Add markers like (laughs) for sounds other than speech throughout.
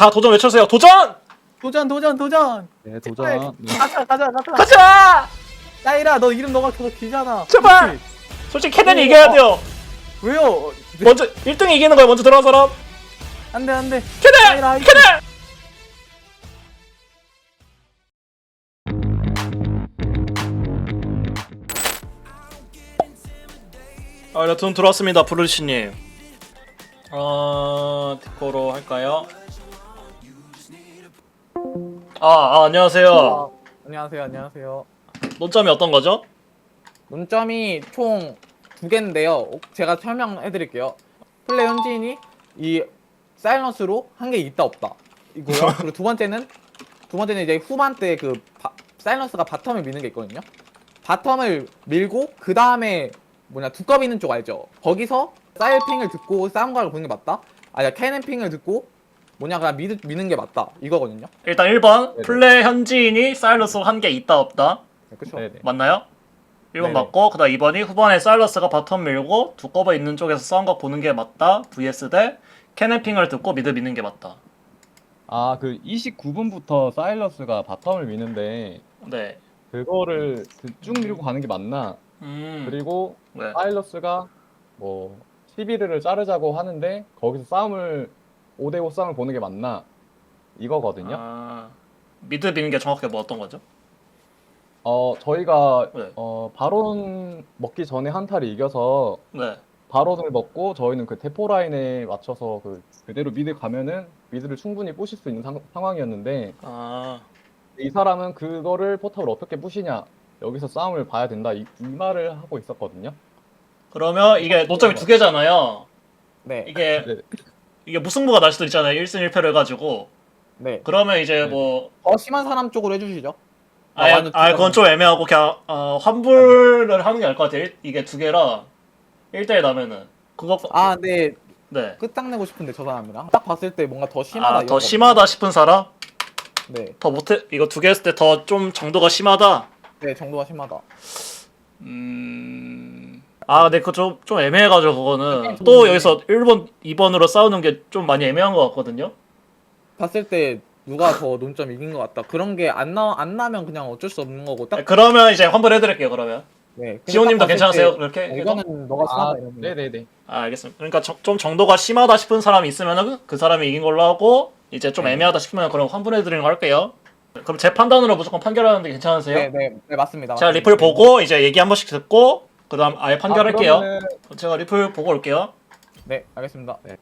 다 도전 외쳐주세요. 도전! 도전 도전 도전 네 도전. 네. 가자 가자 가자 가자! 야이라 너 이름 너가 계속 길잖아 제발! 그치? 솔직히 캐넨이 오, 이겨야 어. 돼요. 왜요 먼저 1등 이기는 거야. 먼저 들어간 사람. 안돼 안돼 아이라. 캐넨! 아, 네, 돈 들어왔습니다, 브루시님. 어, 디코로 할까요? 아, 아 안녕하세요. 안녕하세요 안녕하세요. 논점이 어떤 거죠? 논점이 총 두 개인데요. 제가 설명해 드릴게요. 플레이 현지인이 이 사일런스로 한개 있다 없다. 이거요. (laughs) 그리고 두 번째는 두 번째는 이제 후반 때그 사일런스가 바텀을 미는 게 있거든요. 바텀을 밀고 그 다음에 뭐냐 두꺼비 있는 쪽 알죠? 거기서 사일핑을 듣고 싸움각을 보는 게 맞다? 아니 캐넨핑을 듣고 뭐냐 그냥 미, 미는 게 맞다 이거거든요 일단 1번 네네. 플레이 현지인이 사일러스 한 개 있다 없다 네, 그쵸 네네. 맞나요? 1번 네네. 맞고 그다음 2번이 후반에 사일러스가 바텀 밀고 두꺼버 있는 쪽에서 싸움각 보는 게 맞다 vs 대 캐넨핑을 듣고 미드 미는 게 맞다 아 그 29분부터 사일러스가 바텀을 미는데 네 그거를 그 쭉 밀고 가는 게 맞나? 음, 그리고 네. 사일러스가 뭐 11위를 자르자고 하는데 거기서 싸움을 5대5 싸움을 보는 게 맞나? 이거거든요. 아, 미드 미는 게 정확하게 뭐 어떤 거죠? 어 저희가 네. 어 바론 먹기 전에 한타를 이겨서 네. 바론을 먹고 저희는 그 대포 라인에 맞춰서 그 그대로 미드 가면은 미드를 충분히 부실 수 있는 상, 상황이었는데 아, 이 사람은 그거를 포탑을 어떻게 부시냐 여기서 싸움을 봐야 된다 이, 이 말을 하고 있었거든요. 그러면 이게 노점이 두 개잖아요. 네 이게 네. 이게 무승부가 날 수도 있잖아요. 1승 1패를 해가지고 네. 그러면 이제 네. 뭐더 심한 사람 쪽으로 해주시죠 아, 아, 완전 아, 그건 좀 애매하고 그냥 어, 환불을 하는 게 나을 것 같아요. 일- 이게 두 개라 1대1 나면은 그거 아, 네. 네. 끝장 내고 싶은데 저 사람이랑 딱 봤을 때 뭔가 더 심하다. 아, 이런 더 거. 심하다 싶은 사람? 네, 더 못해 이거 두 개 했을 때 더 좀 정도가 심하다. 네 정도가 심하다. 음. 아, 근데 그거 좀, 좀 애매해가지고 그거는 좀 또. 여기서 1번, 2번으로 싸우는 게 좀 많이 애매한 것 같거든요. 봤을 때 누가 더 논점 이긴 것 같다. 그런 게 안 나, 안 나면 그냥 어쩔 수 없는 거고 딱. 그러면 이제 환불해드릴게요. 그러면 네. 근데 지호님도 딱 봤을 괜찮으세요? 때, 그렇게? 어, 해도? 이거는 너가 심하다 아, 이러면. 네네네. 아, 알겠습니다. 그러니까 저- 좀 정도가 심하다 싶은 사람이 있으면은 그 사람이 이긴 걸로 하고 이제 좀 네. 애매하다 싶으면 그럼 환불해드리는 거 할게요. 그럼 제 판단으로 무조건 판결하는데 괜찮으세요? 네, 네, 네 맞습니다. 제가 맞습니다. 리플 보고 이제 얘기 한 번씩 듣고 그다음 아예 판결할게요. 아, 그러면은 제가 리플 보고 올게요. 네, 알겠습니다. 네.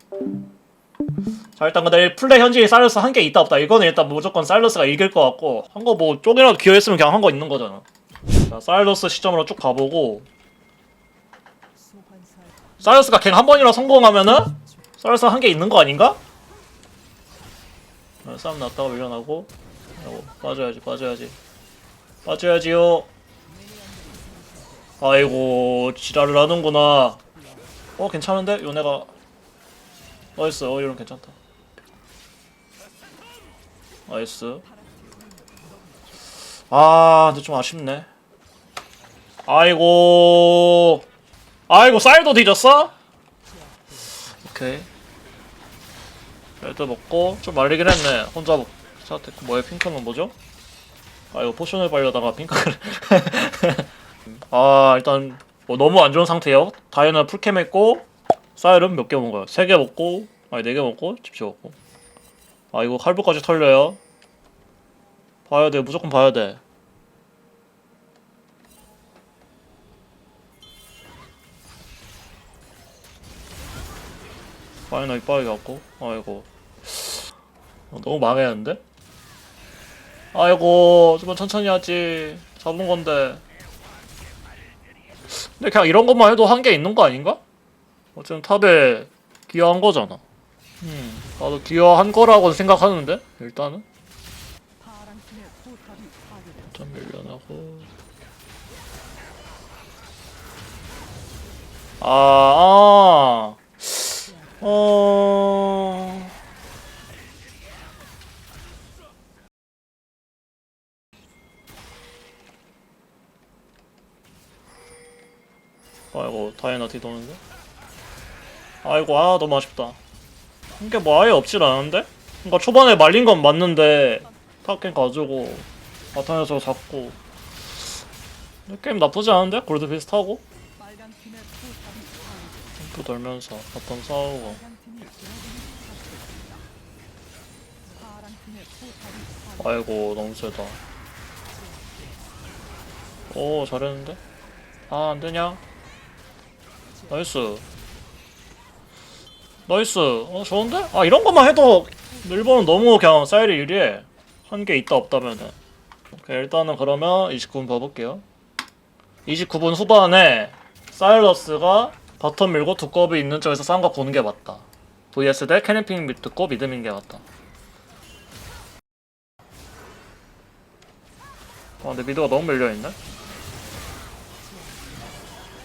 자 일단 근데 플레이 현지에 사일러스 한 개 있다 없다 이거는 일단 무조건 사일러스가 이길 것 같고 한 거뭐 쪽이라도 기여했으면 그냥 한 거 있는 거잖아 자 사일러스 시점으로 쭉 가보고 사일러스가 갱 한 번이라 성공하면은 사일러스 한 개 있는 거 아닌가? 자, 싸움 났다가 밀려나고 아이고, 빠져야지 빠져야지 빠져야지요 아이고 지랄을 하는구나. 어 괜찮은데? 요네가 나이스. 어 이런 괜찮다. 나이스. 아 근데 좀 아쉽네. 아이고. 아이고 쌀도 뒤졌어? 오케이. 일단 먹고 좀 말리긴 했네. 혼자 먹 자테 뭐야 핑크는 뭐죠? 아 이거 포션을 빨려다가 핑크를 (laughs) 아 일단 뭐 너무 안 좋은 상태예요. 다이애나 풀캠 했고 쌀은 몇개 먹은 거야? 세개 먹고 아니 네 개 먹고 집시 먹고. 아 이거 칼부까지 털려요. 봐야 돼. 무조건 봐야 돼. 파이나 이빠르게 갖고. 아이고. 어, 너무 망했는데? 아이고 좀만 천천히 하지. 잡은 건데 근데 그냥 이런 것만 해도 한개 있는 거 아닌가? 어쨌든 탑에 기여한 거잖아. 음, 나도 기여한 거라고 생각하는데 일단은. 좀 밀려나고. 아, 아, 어, 아이고 다이애나 뒤도는데 아이고 아 너무 아쉽다 한게뭐 아예 없질 않은데? 그러니까 초반에 말린 건 맞는데 탑갱 가지고 바탕에서 잡고 게임 나쁘지 않은데? 골드 비슷하고 또 돌면서 바탕 싸우고 아이고 너무 세다 오 잘했는데? 아 안되냐? 나이스. 나이스. 어 좋은데? 아 이런 것만 해도 일본은 너무 그냥 사이리 유리해. 한 개 있다 없다면은. 오케이 일단은 그러면 29분 봐볼게요. 29분 후반에 사일러스가 바텀 밀고 두꺼비 있는 쪽에서 싸운 거 보는 게 맞다. vs 대 캐니핑 듣고 믿음인 게 맞다. 아 근데 미드가 너무 밀려있네?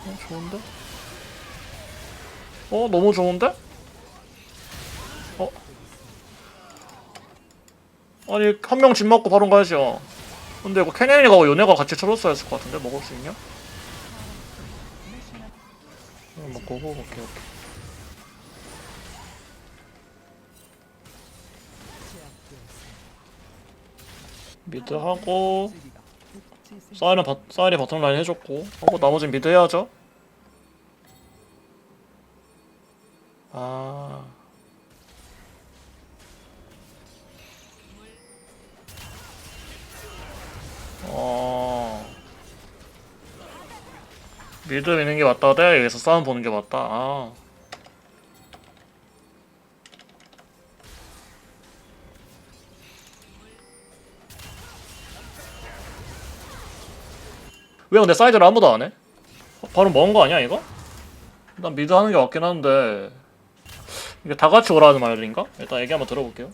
어 좋은데? 어 너무 좋은데? 어? 아니 한 명집 맞고 바로 가야죠 근데 이거 캐넨이가 요네가 같이 쳐줬어야 했을 것 같은데 먹을 수 있냐? 어, 먹고 오케이 오케이 미드 하고 사이는 바, 사이리 바텀 라인 해줬고 하고 나머진 미드 해야죠 미드 미는 게 맞다 대 여기서 싸움 보는 게 맞다. 아. 왜 근데 사이드를 아무도 안 해? 바로 먹은 거 아니야 이거? 일단 미드 하는 게 맞긴 한데 이게 다 같이 오라는 말인가? 일단 얘기 한번 들어볼게요.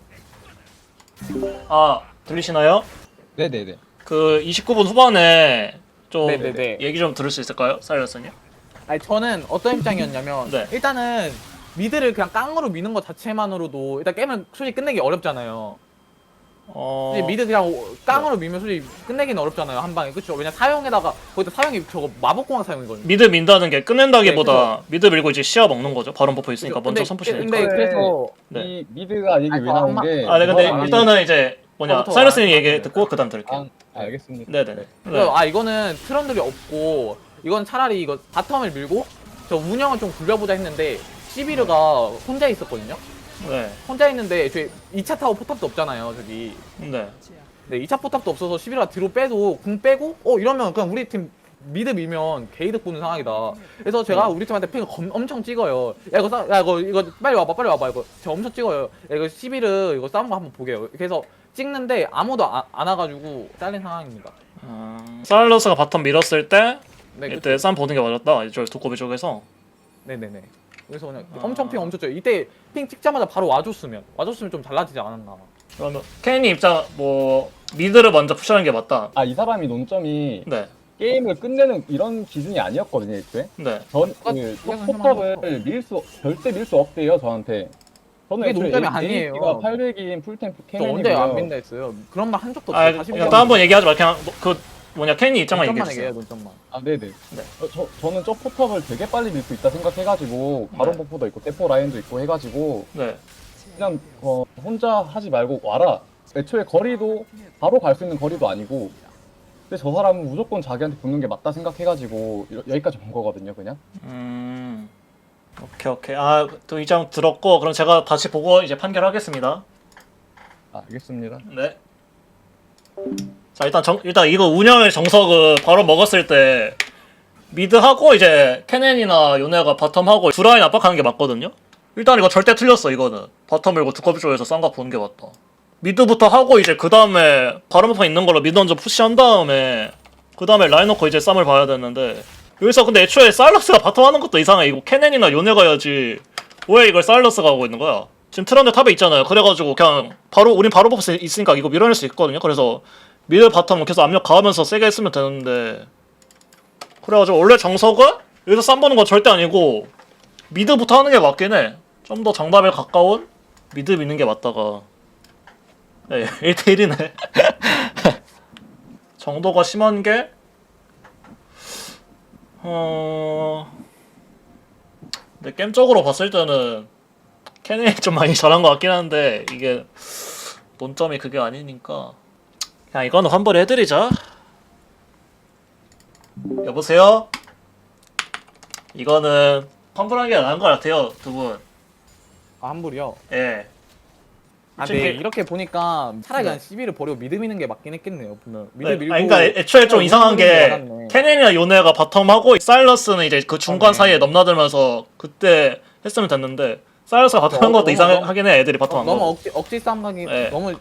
아 들리시나요? 네네네. 그 29분 후반에 좀 네네네. 얘기 좀 들을 수 있을까요? 사일러스님? 아니 저는 어떤 입장이었냐면 네. 일단은 미드를 그냥 깡으로 미는 것 자체만으로도 일단 게임을 솔직히 끝내기 어렵잖아요. 어... 미드 그냥 오- 깡으로 미면 솔직히 끝내기는 어렵잖아요 한 방에 그쵸? 왜냐 사용에다가 거기다 사용이 저거 마법공학 사용이거든요. 미드 민다는 게 끝낸다기보다 미드 밀고 이제 시야 먹는 거죠. 바로 버프 있으니까 먼저 근데- 선푸시니까. 근데 그래서 네. 이 미드가 얘기 왜저 나온 게 아, 네, 근데 일단은 이제 뭐냐 저부터 사일러스님 말하는 얘기 것 듣고 그다음 들을게요. 아, 알겠습니다. 네네네. 그래서 아 이거는 트런들이 없고 이건 차라리 이거 바텀을 밀고 저 운영을 좀 굴려보자 했는데 시비르가 혼자 있었거든요. 네. 혼자 있는데 저희 2차 타워 포탑도 없잖아요 저기. 네. 네 2차 포탑도 없어서 시비르가 뒤로 빼도 궁 빼고 어 이러면 그냥 우리 팀 미드 밀면 게이득 보는 상황이다. 그래서 제가 우리 팀한테 검, 엄청 찍어요. 야 이거 싸, 야 이거 이거 빨리 와봐 빨리 와봐 이거 제가 엄청 찍어요. 야 이거 시비르 이거 싸운 거 한번 보게요. 그래서 찍는데 아무도 안, 안 와가지고 잘린 상황입니다. 음... 사일러스가 바텀 밀었을 때 네, 그, 이때 쌈 보는 게 맞았다. 이쪽 두꺼비 쪽에서. 네네네. 그래서 그냥 아. 엄청 핑 엄청 쪄요. 이때 핑 찍자마자 바로 와줬으면 와줬으면 좀 달라지지 않았나. 그러면 케니 입장 뭐 미드를 먼저 푸시하는 게 맞다. 아 이 사람이 논점이 네. 게임을 끝내는 이런 기준이 아니었거든요, 애초에. 네. 전 그, 포탑을 밀 수, 절대 밀 수 없대요, 저한테. 저는 그게 애초에 논점이 A- 아니에요. AP가 800인 풀템 저 언제 안 민다 했어요. 그런 말 한 적도 아, 없어요. 다시 일단 한번 얘기하지 마. 그냥 뭐- 그 뭐냐 케니 입장만 얘기해 논점만 주세요. 얘기해요, 논점만. 아, 네네. 네. 어, 저, 저는 저 포탑을 되게 빨리 밀 수 있다 생각해가지고, 바론 네. 버프도 있고, 대포 라인도 있고 해가지고, 네. 그냥, 어, 혼자 하지 말고 와라. 애초에 거리도, 바로 갈 수 있는 거리도 아니고, 근데 저 사람은 무조건 자기한테 붙는 게 맞다 생각해가지고, 여- 여기까지 온 거거든요, 그냥. 음. 오케이 오케이. 아또 입장 들었고 그럼 제가 다시 보고 이제 판결하겠습니다. 아, 알겠습니다. 네. 자 일단 정 일단 이거 운영의 정석은 바로 먹었을 때 미드하고 이제 케넨이나 요네가 바텀하고 두 라인 압박하는 게 맞거든요. 일단 이거 절대 틀렸어 이거는 바텀 밀고 두꺼비 쪽에서 쌍각 보는 게 맞다. 미드부터 하고 이제 그 다음에 바람부터 있는 걸로 미드 먼저 푸시한 다음에 그 다음에 라인 놓고 이제 쌈을 봐야 되는데 여기서 근데 애초에 사일러스가 바텀 하는 것도 이상해 이거 케넨이나 요네가 해야지 왜 이걸 사일러스가 하고 있는 거야? 지금 트런드 탑에 있잖아요. 그래가지고 그냥 바로 우린 바로 버프 있으니까 이거 밀어낼 수 있거든요. 그래서 미드 바텀 계속 압력 가하면서 세게 했으면 되는데 그래가지고 원래 정석은 여기서 쌈 보는 건 절대 아니고 미드부터 하는 게 맞긴 해. 좀 더 정답에 가까운 미드 미는 게 맞다가 네 (laughs) 1대1이네. (laughs) 정도가 심한 게 어... 근데 게임적으로 봤을 때는 캐넨이 좀 많이 잘한 것 같긴 한데 이게 논점이 그게 아니니까 그냥 이거는 환불 해드리자 여보세요? 이거는 환불한 게 나은 것 같아요 두분 아 환불이요. 예. 아, 네 이렇게 보니까 차라리 네. 그냥 시비를 버리고 미드 미는 게 맞긴 했겠네요. 보면 미드 네, 밀고. 아니, 그러니까 애초에 좀 어, 이상한 게 알았네. 캐넨이나 요네가 바텀하고 사일러스는 이제 그 중간 네. 사이에 넘나들면서 그때 했으면 됐는데 사일러스가 바텀한 너무- 것도 너무- 이상하긴 해 애들이 바텀 어, 한 너무 거. 억지 억지 싸움 하기 네. 너무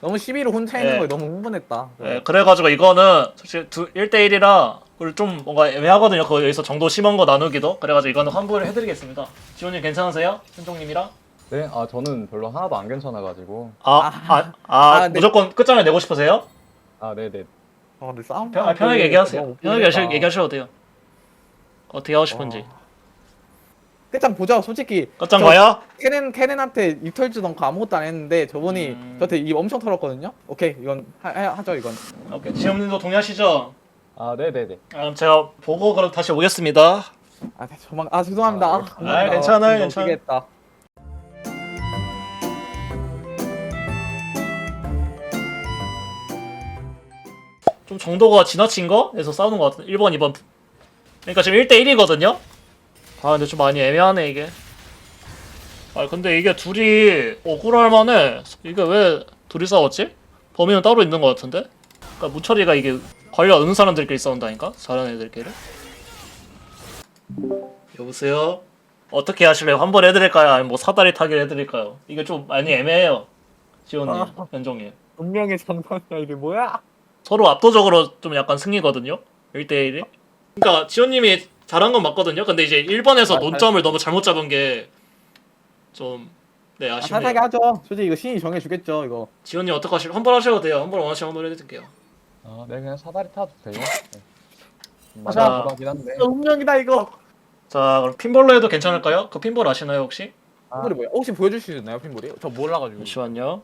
너무 시비로 혼자 있는 네. 거에 너무 흥분했다. 예, 그래가지고 이거는 두 1대1이라 좀 뭔가 애매하거든요. 거 여기서 정도 심한 거 나누기도. 그래가지고 이거는 환불을 해드리겠습니다. 지원님 괜찮으세요? 현종님이랑? 네, 아 저는 별로 하나도 안 괜찮아가지고. 아, 아, 아, 아, 네. 무조건 끝장을 내고 싶으세요? 아, 네, 네. 아, 근데 싸움 편, 아, 편하게 얘기하세요. 편하게 하시, 얘기하셔도 돼요. 어떻게 하고 싶은지. 끝장 보자. 솔직히 끝장 저- 봐요? 캐넨 캐넨한테 입 털지도 않고 아무것도 안 했는데 저분이 음. 저한테 입 엄청 털었거든요. 오케이 이건 하, 하- 하죠 이건. 오케이. 지원님도 동의하시죠? 아, 네, 네, 네. 아, 그럼 제가 보고 그럼 다시 오겠습니다. 아 네, 저만 아 죄송합니다. 아, 아, 감사합니다. 아, 괜찮아요, 괜찮아요. 했다. 좀 정도가 지나친 거 에서 싸우는 것 같은데 1번, 2번. 그러니까 지금 1대1이거든요? 아 근데 좀 많이 애매하네 이게. 아 근데 이게 둘이 억울할 만해. 이게 왜 둘이 싸웠지? 범인은 따로 있는 것 같은데? 그러니까 무철이가 이게 관련 없는 사람들끼리 싸운다니까? 잘하는 애들끼리? 여보세요? 어떻게 하실래요? 환불 해드릴까요? 아니면 뭐 사다리 타기를 해드릴까요? 이게 좀 많이 애매해요. 지원님, 아. 현종님. 운명의 장난이야 이게 뭐야? 서로 압도적으로 좀 약간 승리거든요. 1대1이. 그러니까 지원님이 잘한 건 맞거든요. 근데 이제 1번에서 아, 논점을 너무 잘못 잡은 게 좀 네, 아, 아쉽네요. 사사게 하죠. 솔직히 이거 신이 정해주겠죠 이거. 지원님 어떡 하실? 환불 하셔도 돼요. 환불 원하시면 환불 해드릴게요. 아, 네, 그냥 사다리 타도 돼요. 네. 한데. 이거 운명이다 이거. 자, 그럼 핀볼로 해도 괜찮을까요? 그 핀볼 아시나요 혹시? 아, pin볼이 뭐야? 혹시 보여줄 수 있나요 핀볼이? 저 몰라가지고. 잠시만요.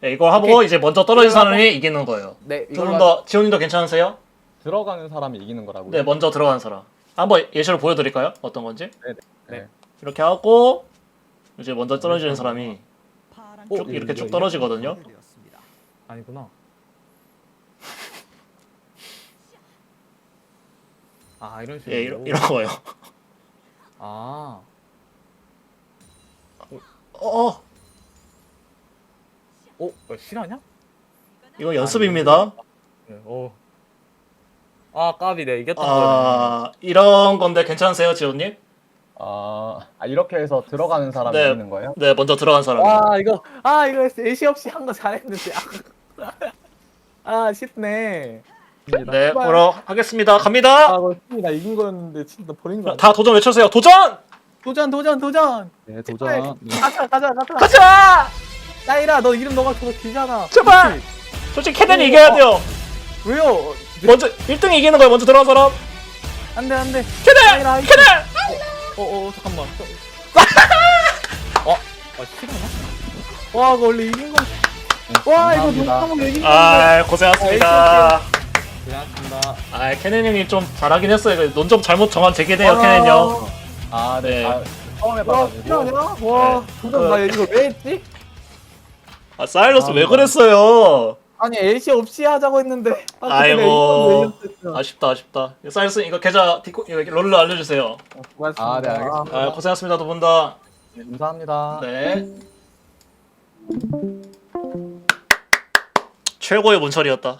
네, 이거 하고 이제 먼저 떨어진 사람이 이기는 거예요. 네두분 이거 더 지원님도 괜찮으세요? 들어가는 사람이 이기는 거라고요? 네, 먼저 들어간 사람. 한번 예시로 보여드릴까요? 어떤 건지? 네, 네. 네. 이렇게 하고 이제 먼저 떨어지는 사람이 어, 쭉 이렇게 쭉? 떨어지거든요. 아니구나. 아 이런 식으로. 예, 이런, 이런 거예요. 아. 어, 어, 어? 어 실화냐? 이거 연습입니다. 네. 어. 아 까비네 이겼던 거네. 아, 이런 건데 괜찮으세요, 지호님? 아, 아, 이렇게 해서 들어가는 사람이 네. 이기는 거예요? 네, 먼저 들어간 사람. 아 이거 아 이거 예시 없이 한 거 잘했는데. 아, 아 쉽네. 네, 보러 하겠습니다. 아 갑니다. 이거 나 이긴 거였는데 진짜 버린 거. 다 도전 외쳐주세요. 도전! 도전 도전 도전. 네, 도전. 네. 가자 가자 가자. 가자! 나이라 너 이름 너가 더 길잖아. 제발! 솔직히 캐넨이 이겨야 돼요. 왜요? 먼저 1등 이기는 거예요. 먼저 들어간 사람. 안돼 안돼. 캐넨! 나이라. 캐넨! 어어 어, 잠깐만. 어? (laughs) 아 싫어나? 와 이거 원래 이긴 거. 네, 와 이거 감사합니다. 농담을 이긴 건데. 아, 고생하셨습니다. 고생하셨습니다. 아, 캐넨 형이 좀 잘하긴 했어요. 이거 논점 잘못 정한 제기네요, 캐넨 형. 아, 네. 네. 아, 처음 와? 와 네. 도전 나 이거 왜 했지? 아, 사일러스 왜 아, 그랬어요? 아니 LC 없이 하자고 했는데. 아, 아이고. 왜? 아쉽다, 아쉽다. 사일러스 이거 계좌 디코 이거 롤로 알려주세요. 고맙습니다. 아, 네, 알겠습니다. 아, 고생하셨습니다, 두 분 다. 네, 감사합니다. 네. 최고의 문철이었다.